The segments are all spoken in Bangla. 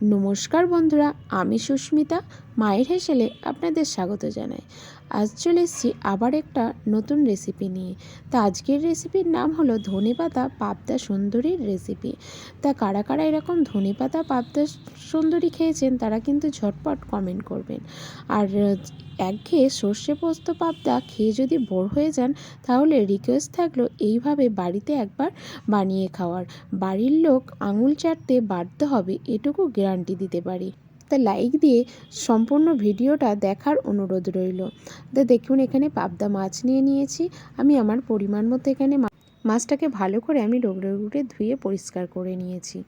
নমস্কার বন্ধুরা আমি সুস্মিতা। মায়ের হেসেলে আপনাদের স্বাগত জানাই। আজ চলে এসেছি আবার একটা নতুন রেসিপি নিয়ে। তা আজকের রেসিপির নাম হলো ধনেপাতা পাবদা সুন্দরীর রেসিপি তা কারা কারা এরকম ধনেপাতা পাবদা সুন্দরী খেয়েছেন তারা কিন্তু ঝটপট কমেন্ট করবেন। আর একঘেয়ে সর্ষে পোস্ত পাবদা খেয়ে যদি বোর হয়ে যান, তাহলে রিকোয়েস্ট থাকল এইভাবে বাড়িতে একবার বানিয়ে খাওয়ার। বাড়ির লোক আঙুল চাটতে বাধ্য হবে, এটুকু গ্যারান্টি দিতে পারি। তা লাইক দিয়ে সম্পূর্ণ ভিডিওটা দেখার অনুরোধ রইল। তা দেখুন, এখানে পাবদা মাছ নিয়ে নিয়েছি। আমি আমার পরিমাণ মতো এখানে মাছটাকে ভালো করে আমি ডোগড়ে ডুগড়ে ধুয়ে পরিষ্কার করে নিয়েছি।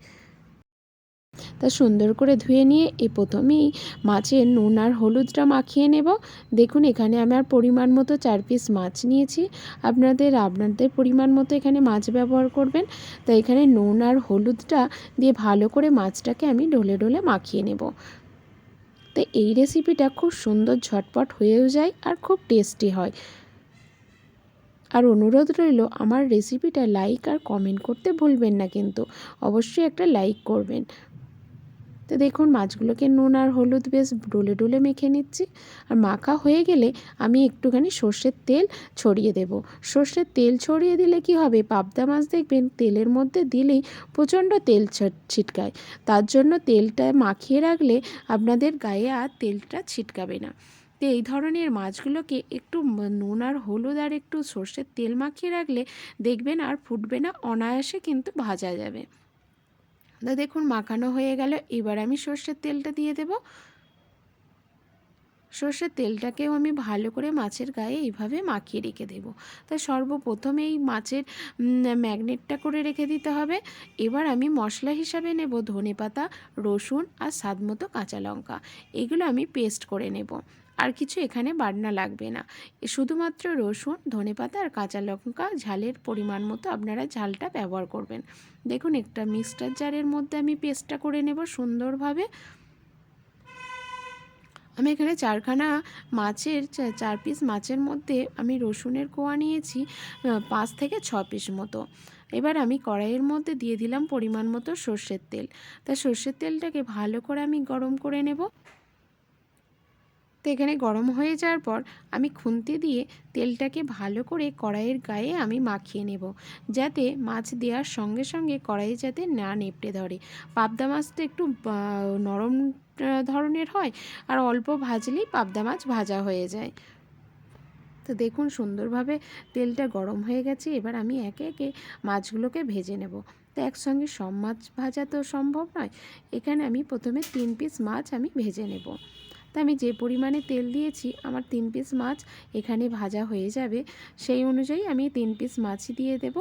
তা সুন্দর করে ধুয়ে নিয়ে এ প্রথমেই মাছের নুন আর হলুদটা মাখিয়ে নেব। দেখুন, এখানে আমার পরিমাণ মতো চার পিস মাছ নিয়েছি। আপনাদের আপনাদের পরিমাণ মতো এখানে মাছ ব্যবহার করবেন। তা এখানে নুন আর হলুদটা দিয়ে ভালো করে মাছটাকে আমি ডলে ডলে মাখিয়ে নেব। তো এই রেসিপিটা খুব সুন্দর ঝটপট হয়েও যায় আর খুব টেস্টি হয়। আর অনুরোধ রইল, আমার রেসিপিটা লাইক আর কমেন্ট করতে ভুলবেন না কিন্তু। অবশ্যই একটা লাইক করবেন। তো দেখুন, মাছগুলোকে নুন আর হলুদ বেশ ডোলে ডোলে মেখে নিচ্ছি। আর মাখা হয়ে গেলে আমি একটুখানি সর্ষের তেল ছড়িয়ে দেব। সর্ষের তেল ছড়িয়ে দিলে কি হবে? পাবদা মাছ দেখবেন তেলের মধ্যে দিলেই প্রচণ্ড তেল ছিটকায়। তার জন্য তেলটা মাখিয়ে রাখলে আপনাদের গায়ে আর তেলটা ছিটকাবে না। তো এই ধরনের মাছগুলোকে একটু নুন আর হলুদ আর একটু সর্ষের তেল মাখিয়ে রাখলে দেখবেন আর ফুটবে না, অনায়াসে কিন্তু ভাজা যাবে। তো দেখুন মাখানো হয়ে গেল। এবার আমি সর্ষের তেলটা দিয়ে দেব। সর্ষের তেলটাকেও আমি ভালো করে মাছের গায়ে এইভাবে মাখিয়ে রেখে দেব। তা সর্বপ্রথমে এই মাছের ম্যাগনেটটা করে রেখে দিতে হবে। এবার আমি মশলা হিসাবে নেব ধনেপাতা, রসুন আর স্বাদ মতো কাঁচা লঙ্কা। এগুলো আমি পেস্ট করে নেব। আর কিছু এখানে বাটনা লাগবে না। শুধুমাত্র রসুন, ধনেপাতা আর কাঁচা লঙ্কা ঝালের পরিমাণ মতো আপনারা ঝালটা ব্যবহার করবেন। দেখুন, একটা মিক্সচার জারের মধ্যে আমি পেস্টটা করে নেব সুন্দরভাবে। আমি এখানে চারখানা মাছের চার পিস মাছের মধ্যে আমি রসুনের কোয়া নিয়েছি পাঁচ থেকে ছ পিস মতো। এবার আমি কড়াইয়ের মধ্যে দিয়ে দিলাম পরিমাণ মতো সর্ষের তেল। তা সর্ষের তেলটাকে ভালো করে আমি গরম করে নেব। তো এখানে গরম হয়ে যাওয়ার পর আমি খুন্তি দিয়ে তেলটাকে ভালো করে কড়াইয়ের গায়ে আমি মাখিয়ে নেব, যাতে মাছ দেওয়ার সঙ্গে সঙ্গে কড়াই যাতে না নেপটে ধরে। পাবদা মাছটা একটু নরম ধরনের হয় আর অল্প ভাজলেই পাবদা মাছ ভাজা হয়ে যায়। তো দেখুন সুন্দরভাবে তেলটা গরম হয়ে গেছে, এবার আমি একে একে মাছগুলোকে ভেজে নেব। তো একসঙ্গে সব মাছ ভাজা তো সম্ভব নয়, এখানে আমি প্রথমে তিন পিস মাছ আমি ভেজে নেব। তা আমি যে পরিমাণে তেল দিয়েছি, আমার তিন পিস মাছ এখানে ভাজা হয়ে যাবে। সেই অনুযায়ী আমি তিন পিস মাছই দিয়ে দেব।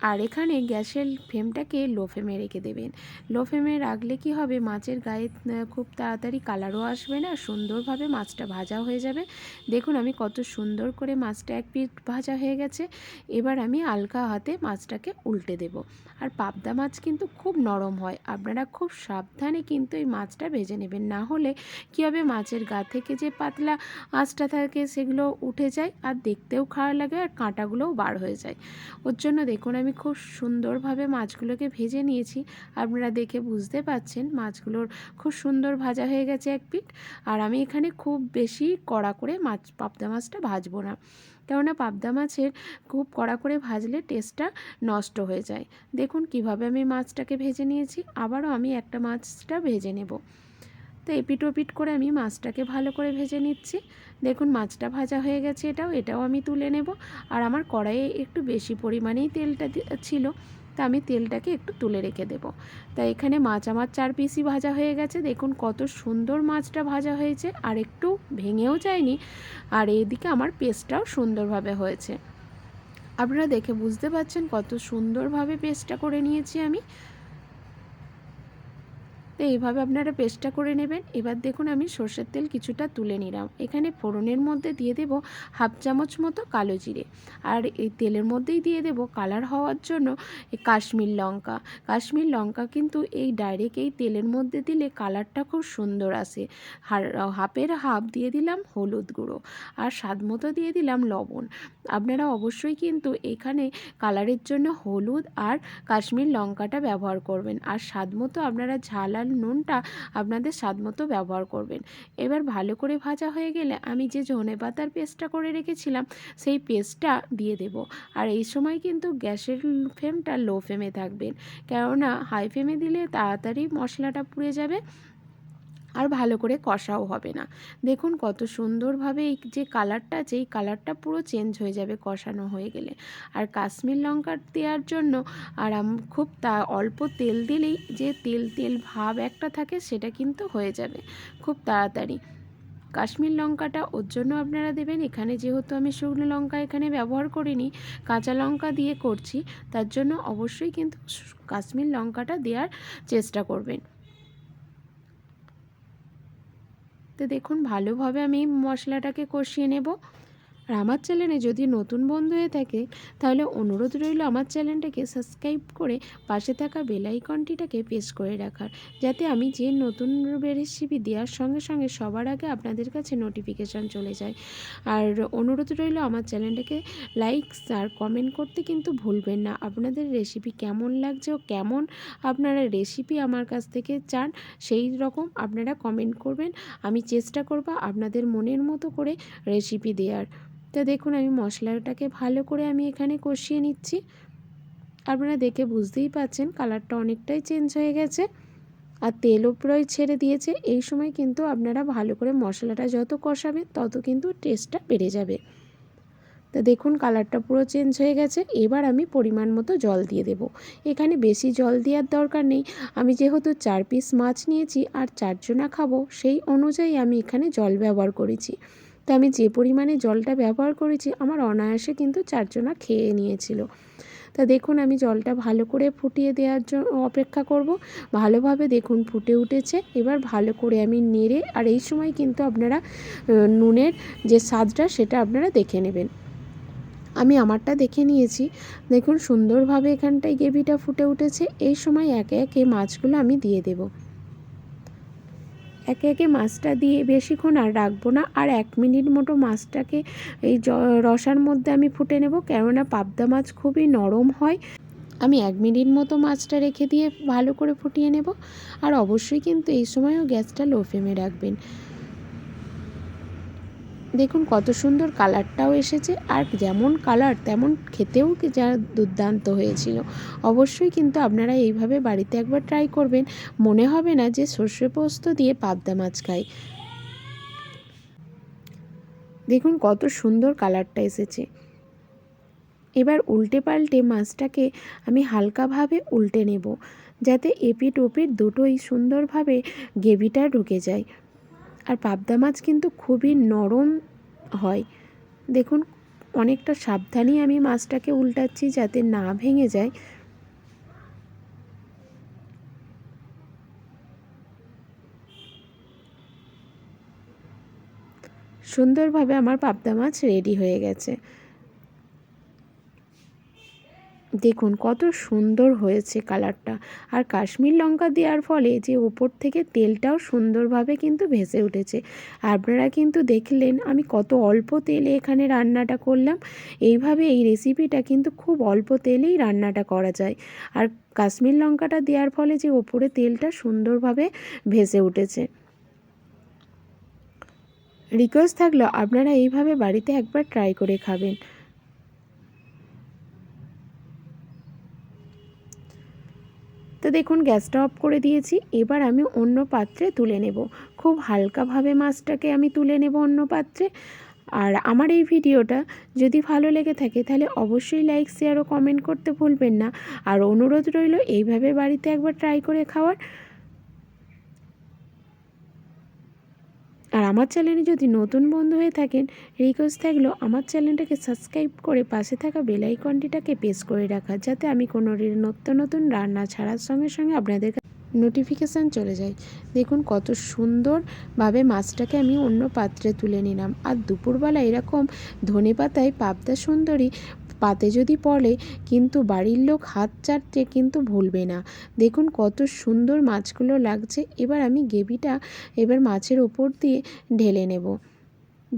আর এখানে গ্যাসের ফ্লেমটাকে লো ফ্লেমে রেখে দেবেন। লো ফ্লেমে রাখলে কি হবে? মাছের গায়ে খুব তাড়াতাড়ি কালারও আসবে না, সুন্দরভাবে মাছটা ভাজা হয়ে যাবে। দেখুন আমি কত সুন্দর করে মাছটা এক পিঠ ভাজা হয়ে গেছে। এবার আমি হালকা হাতে মাছটাকে উল্টে দেব। আর পাবদা মাছ কিন্তু খুব নরম হয়। আপনারা খুব সাবধানে কিন্তু এই মাছটা ভেজে নেবেন। না হলে কী হবে? মাছের গা থেকে যে পাতলা আঁচটা থাকে সেগুলো উঠে যায় আর দেখতেও খারাপ লাগে আর কাঁটাগুলোও বার হয়ে যায়। ওর জন্য দেখুন আমি খুব সুন্দরভাবে মাছগুলোকে ভেজে নিয়েছি। আপনারা দেখে বুঝতে পাচ্ছেন মাছগুলোর খুব সুন্দর ভাজা হয়ে গেছে এক পিঠ। আর আমি এখানে খুব বেশি কড়া করে মাছ, পাবদা মাছটা ভাজবো না। কেননা পাবদা মাছের খুব কড়া করে ভাজলে টেস্টটা নষ্ট হয়ে যায়। দেখুন কীভাবে আমি মাছটাকে ভেজে নিয়েছি। আবারও আমি একটা মাছটা ভেজে নেব। তো এপিট ওপিট করে আমি মাছটাকে ভালো করে ভেজে নিচ্ছি। দেখুন, মাছটা ভাজা হয়ে গেছে এটাও এটাও আমি তুলে নেব। আর আমার কড়াইয়ে একটু বেশি পরিমাণেই তেলটা ছিল। তা আমি তেলটাকে একটু তুলে রেখে দেব। তা এখানে মাছ আমার চার পিসই ভাজা হয়ে গেছে। দেখুন, কত সুন্দর মাছটা ভাজা হয়েছে। আর একটু ভেঙেও যায়নি। আর এইদিকে আমার পেস্টটাও সুন্দরভাবে হয়েছে। আপনারা দেখে বুঝতে পারছেন কত সুন্দরভাবে পেস্টটা করে নিয়েছি আমি। তো এইভাবে আপনারা পেস্টটা করে নেবেন। এবার দেখুন আমি সর্ষের তেল কিছুটা তুলে নিলাম। এখানে ফোড়নের মধ্যে দিয়ে দেব হাফ চামচ মতো কালো জিরে। আর এই তেলের মধ্যেই দিয়ে দেব কালার হওয়ার জন্য কাশ্মীর লঙ্কা। কাশ্মীর লঙ্কা কিন্তু এই ডাইরেক্ট এই তেলের মধ্যে দিলে কালারটা খুব সুন্দর আসে। হাফের হাফ দিয়ে দিলাম হলুদ গুঁড়ো আর স্বাদ মতো দিয়ে দিলাম লবণ। আপনারা অবশ্যই কিন্তু এখানে কালারের জন্য হলুদ আর কাশ্মীর লঙ্কাটা ব্যবহার করবেন। আর স্বাদ মতো আপনারা ঝাল আর আর নুনটা আপনাদের স্বাদ মতো ব্যবহার করবেন। এবার ভালো করে ভাজা হয়ে গেলে আমি যে ধনে পাতার পেস্টটা করে রেখেছিলাম, সেই পেস্টটা দিয়ে দেব। আর এই সময় কিন্তু গ্যাসের ফ্লেমটা লো ফ্লেমে থাকবেন কেননা হাই ফ্লেমে দিলে তাড়াতাড়ি মশলাটা পুড়ে যাবে। আর ভালো করে কষাও হবে না। দেখুন কত সুন্দরভাবে এই যে কালারটা আছে এই কালারটা পুরো চেঞ্জ হয়ে যাবে কষানো হয়ে গেলে। আর কাশ্মীর লঙ্কা দেওয়ার জন্য, আর খুব তা অল্প তেল দিলেই যে তেল তেল ভাব একটা থাকে সেটা কিন্তু হয়ে যাবে খুব তাড়াতাড়ি। কাশ্মীর লঙ্কাটা ওর জন্য আপনারা দেবেন, এখানে যেহেতু আমি শুকনো লঙ্কা এখানে ব্যবহার করিনি, কাঁচা লঙ্কা দিয়ে করছি, তার জন্য অবশ্যই কিন্তু কাশ্মীর লঙ্কাটা দেওয়ার চেষ্টা করবেন। তো দেখুন ভালোভাবে আমি মশলাটাকে কষিয়ে নেব। আর আমার চ্যানেলে যদি নতুন বন্ধু হয়ে থাকে, তাহলে অনুরোধ রইল আমার চ্যানেলটাকে সাবস্ক্রাইব করে পাশে থাকা বেল আইকনটিটাকে প্রেস করে রাখার, যাতে আমি যে নতুন রেসিপি দেওয়ার সঙ্গে সঙ্গে সবার আগে আপনাদের কাছে নোটিফিকেশান চলে যায়। আর অনুরোধ রইল আমার চ্যানেলটাকে লাইক আর কমেন্ট করতে কিন্তু ভুলবেন না। আপনাদের রেসিপি কেমন লাগছে ও কেমন আপনারা রেসিপি আমার কাছ থেকে চান, সেই রকম আপনারা কমেন্ট করবেন। আমি চেষ্টা করব আপনাদের মনের মতো করে রেসিপি দেওয়ার তো দেখুন, আমি মশলাটাকে ভালো করে আমি এখানে কষিয়ে নিচ্ছি। আপনারা দেখে বুঝতেই পাচ্ছেন, কালারটা অনেকটাই চেঞ্জ হয়ে গেছে আর তেলও প্রায় ছেড়ে দিয়েছে। এই সময় কিন্তু আপনারা ভালো করে মশলাটা যত কষাবেন, তত কিন্তু টেস্টটা বেড়ে যাবে। তো দেখুন, কালারটা পুরো চেঞ্জ হয়ে গেছে। এবার আমি পরিমাণ মতো জল দিয়ে দেব। এখানে বেশি জল দেওয়ার দরকার নেই। আমি যেহেতু চার পিস মাছ নিয়েছি আর চারজনা খাব, সেই অনুযায়ী আমি এখানে জল ব্যবহার করেছি। তো আমি যে পরিমাণে জলটা ব্যবহার করেছি, আমার অনায়াসে কিন্তু চারজনা খেয়ে নিয়েছিল। তা দেখুন, আমি জলটা ভালো করে ফুটিয়ে দেওয়ার জন্য অপেক্ষা করব। ভালোভাবে দেখুন ফুটে উঠেছে। এবার ভালো করে আমি নেড়ে, আর এই সময় কিন্তু আপনারা নুনের যে স্বাদটা, সেটা আপনারা দেখে নেবেন। আমি আমারটা দেখে নিয়েছি। দেখুন, সুন্দরভাবে এখানটায় গ্রেভিটা ফুটে উঠেছে। এই সময় একে একে মাছগুলো আমি দিয়ে দেব। একে একে মাছটা দিয়ে বেশিক্ষণ আর রাখব না। আর এক মিনিট মতো মাছটাকে এই রসার মধ্যে আমি ফুটে নেব। কেননা পাবদা মাছ খুবই নরম হয়। আমি এক মিনিট মতো মাছটা রেখে দিয়ে ভালো করে ফুটিয়ে নেব। আর অবশ্যই কিন্তু এই সময়ও গ্যাসটা লো ফ্লেমে রাখবেন। দেখুন কত সুন্দর কালারটাও এসেছে আর যেমন কালার তেমন খেতেও যা দুর্দান্ত হয়েছিল। অবশ্যই কিন্তু আপনারা এইভাবে বাড়িতে একবার ট্রাই করবেন। মনে হবে না যে সর্ষে পোস্ত দিয়ে পাবদা মাছ খাই। দেখুন কত সুন্দর কালারটা এসেছে। এবার উল্টে পাল্টে মাছটাকে আমি হালকাভাবে উল্টে নেব, যাতে এপিট ওপিট দুটোই সুন্দরভাবে গ্রেভিটা ঢুকে যায়। আর পাবদা মাছ কিন্তু খুবই নরম হয়। দেখুন, অনেকটা সাবধানে আমি মাছটাকে উল্টাচ্ছি যাতে না ভেঙে যায়। সুন্দরভাবে আমার পাবদা মাছ রেডি হয়ে গেছে। দেখুন কত সুন্দর হয়েছে কালারটা। আর কাশ্মীর লঙ্কা দেওয়ার ফলে যে ওপর থেকে তেলটাও সুন্দরভাবে কিন্তু ভেসে উঠেছে। আপনারা কিন্তু দেখলেন আমি কত অল্প তেলে এখানে রান্নাটা করলাম। এইভাবে এই রেসিপিটা কিন্তু খুব অল্প তেলেই রান্নাটা করা যায়। আর কাশ্মীর লঙ্কাটা দেওয়ার ফলে যে ওপরে তেলটা সুন্দরভাবে ভেসে উঠেছে। রিকোয়েস্ট থাকল আপনারা এইভাবে বাড়িতে একবার ট্রাই করে খাবেন। তো দেখুন, গ্যাসটা অফ করে দিয়েছি। এবার আমি অন্য পাত্রে তুলে নেব। খুব হালকাভাবে মাছটাকে আমি তুলে নেব অন্য পাত্রে। আর আমার এই ভিডিওটা যদি ভালো লেগে থাকে, তাহলে অবশ্যই লাইক, শেয়ার ও কমেন্ট করতে ভুলবেন না। আর অনুরোধ রইল, এইভাবে বাড়িতে একবার ট্রাই করে খাওয়ার। আর আমার চ্যানেলে যদি নতুন বন্ধু হয়ে থাকেন রিকোয়েস্ট থাকলেও আমার চ্যানেলটাকে সাবস্ক্রাইব করে পাশে থাকা বেল আইকনটিটাকে প্রেস করে রাখা, যাতে আমি কোনো নতুন নতুন রান্না ছাড়ার সঙ্গে সঙ্গে আপনাদের নোটিফিকেশান চলে যায়। দেখুন কত সুন্দরভাবে মাছটাকে আমি অন্য পাত্রে তুলে নিলাম। আর দুপুরবেলা এরকম ধনে পাতায় পাবদা সুন্দরী পাতে যদি পড়ে, কিন্তু বাড়ির লোক হাত চাটতে কিন্তু ভুলবে না। দেখুন কত সুন্দর মাছগুলো লাগছে। এবার আমি গ্রেভিটা এবার মাছের ওপর দিয়ে ঢেলে নেব।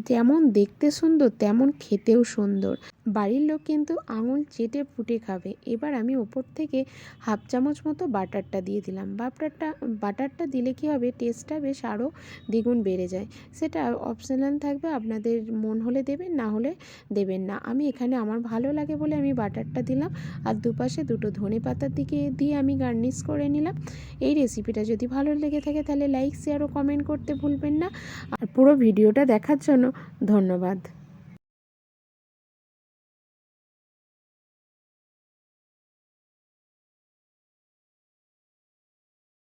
যেমন দেখতে সুন্দর, তেমন খেতেও সুন্দর। বাড়ির লোক কিন্তু আঙুল চেটে ফুটে খাবে। এবার আমি ওপর থেকে হাফ চামচ মতো বাটারটা দিয়ে দিলাম। বাটারটা বাটারটা দিলে কি হবে? টেস্টটা বেশ আরও দ্বিগুণ বেড়ে যায়। সেটা অপশনাল থাকবে, আপনাদের মন হলে দেবেন, না হলে দেবেন না। আমি এখানে আমার ভালো লাগে বলে আমি বাটারটা দিলাম আর দুপাশে দুটো ধনে পাতার দিকে দিয়ে আমি গার্নিশ করে নিলাম। এই রেসিপিটা যদি ভালো লেগে থাকে তাহলে লাইক শেয়ার ও কমেন্ট করতে ভুলবেন না। আর পুরো ভিডিওটা দেখার জন্য ধন্যবাদ।